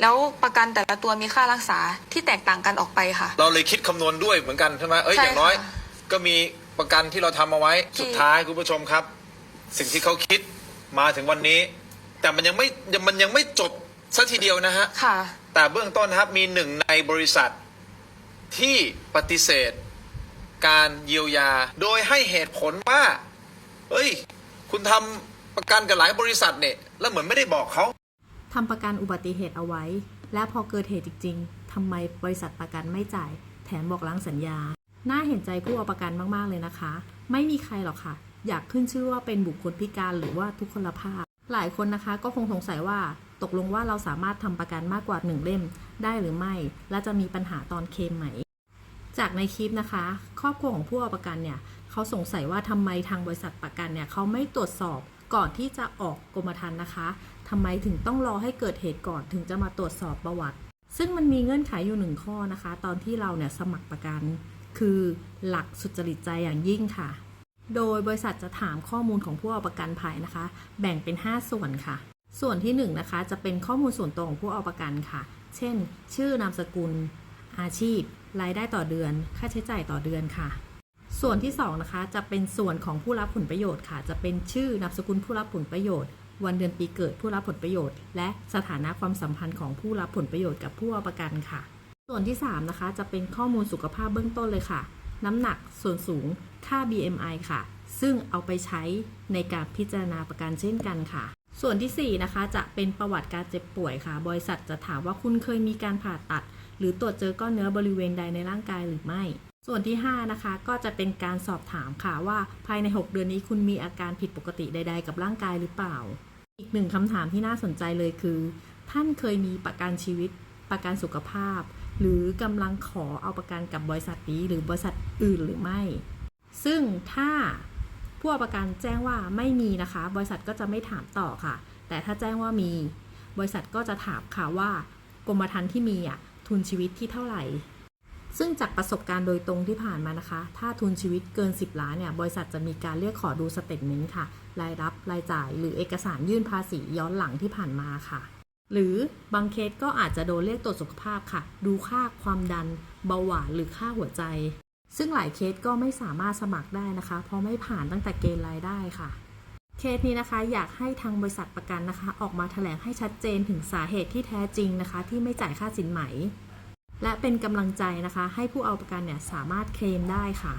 แล้วประกันแต่ละตัวมีค่ารักษาที่แตกต่างกันออกไปค่ะ เราเลยคิดคำนวณด้วยเหมือนกันใช่ไหมเอ้ยใช่อย่างน้อย ค่ะก็มีประกันที่เราทำเอาไว้ที่ สุดท้ายคุณผู้ชมครับ สิ่งที่เขาคิดมาถึงวันนี้ แต่มันยังไม่ยังมันยังไม่จบสัทีเดียวนะฮะ ค่ะ แต่เบื้องต้นนะครับมีหนึ่งในบริษัทที่ปฏิเสธ การเยียวยา โดยให้เหตุผลว่า เอ้ย คุณทำประกันกับหลายบริษัทเนี่ย แล้วเหมือนไม่ได้บอกเขา ทำประกันอุบัติเหตุเอาไว้ และพอเกิดเหตุจริง ๆทำไมบริษัทประกันไม่จ่าย แถมบอกล้างสัญญา น่าเห็นใจผู้เอาประกันมากๆเลยนะคะ ไม่มีใครหรอกค่ะ อยากขึ้นชื่อว่าเป็นบุคคลพิการหรือว่าทุกคนภาพ หลายคนนะคะก็คงสงสัยว่าตกลงว่าเราสามารถทำประกันมากกว่าหนึ่งเล่มได้หรือไม่ และจะมีปัญหาตอนเคมไหม จากในคลิปนะคะ ครอบครัวของผู้เอาประกันเนี่ยเขาสงสัยว่าทำไมทางบริษัทประกันเนี่ยเขาไม่ตรวจสอบ ก่อนที่จะออกกรมธรรม์นะคะทำไมถึงต้องรอให้เกิดเหตุก่อนถึงจะมาตรวจสอบประวัติ ซึ่งมันมีเงื่อนไขอยู่หนึ่งข้อนะคะ ตอนที่เราเนี่ยสมัครประกัน คือหลักสุจริตใจอย่างยิ่งค่ะ โดยบริษัทจะถามข้อมูลของผู้เอาประกันภัยนะคะ แบ่งเป็น 5 ส่วนค่ะ ส่วนที่1นงนะคะจะเป็นข้อมูลส่วนตัวของผู้เอาประกันค่ะ เช่น ชื่อนามสกุล อาชีพ รายได้ต่อเดือน ค่าใช้จ่ายต่อเดือนค่ะ ส่วนที่2นะคะจะเป็นส่วนของผู้รับผลประโยชน์ค่ะ จะเป็นชื่อนามสกุลผู้รับผลประโยชน์ วันเดือนปีเกิดผู้รับผลประโยชน์ และสถานะความสัมพันธ์ของผู้รับผลประโยชน์กับผู้เอาประกันค่ะ ส่วนที่ 3 นะคะ จะเป็นข้อมูลสุขภาพเบื้องต้นเลยค่ะ น้ำหนักส่วนสูงค่า BMI ค่ะ ซึ่งเอาไปใช้ในการพิจารณาประกันเช่นกันค่ะ ส่วนทีสี่4 นะคะ จะเป็นประวัติการเจ็บป่วยค่ะ บริษัทจะถามว่าคุณเคยมีการผ่าตัด หรือตรวจเจอก้อนเนื้อบริเวณใดในร่างกายหรือไม่ ส่วนที่ 5 นะคะ ก็จะเป็นการสอบถามค่ะว่าภายใน 6 เดือนนี้คุณมีอาการผิดปกติใด ๆ กับร่างกายหรือเปล่า อีกหนึ่งคำถามที่น่าสนใจเลยคือ ท่านเคยมีประกันชีวิต ประกันสุขภาพ หรือกำลังขอเอาประกันกับบริษัทนี้ หรือบริษัทอื่นหรือไม่ ซึ่งถ้าผู้เอาประกันแจ้งว่าไม่มีนะคะ บริษัทก็จะไม่ถามต่อค่ะ แต่ถ้าแจ้งว่ามี บริษัทก็จะถามค่ะว่ากรมธรรม์ที่มีอะ ทุนชีวิตที่เท่าไหร่ ซึ่งจากประสบการณ์โดยตรงที่ผ่านมานะคะ ถ้าทุนชีวิตเกิน 10 ล้านเนี่ย บริษัทจะมีการเรียกขอดูสเตทเมนต์ค่ะ รายรับ รายจ่าย หรือเอกสารยื่นภาษีย้อนหลังที่ผ่านมาค่ะ หรือบางเคสก็อาจจะโดนเรียกตรวจสุขภาพค่ะ ดูค่าความดัน เบาหวาน หรือค่าหัวใจ ซึ่งหลายเคสก็ไม่สามารถสมัครได้นะคะ เพราะไม่ผ่านตั้งแต่เกณฑ์รายได้ค่ะ เคสนี้นะคะอยากให้ทางบริษัทประกันนะคะ ออกมาแถลงให้ชัดเจนถึงสาเหตุที่แท้จริงนะคะ ที่ไม่จ่ายค่าสินไหม และเป็นกำลังใจนะคะ ให้ผู้เอาประกันเนี่ยสามารถเคลมได้ค่ะ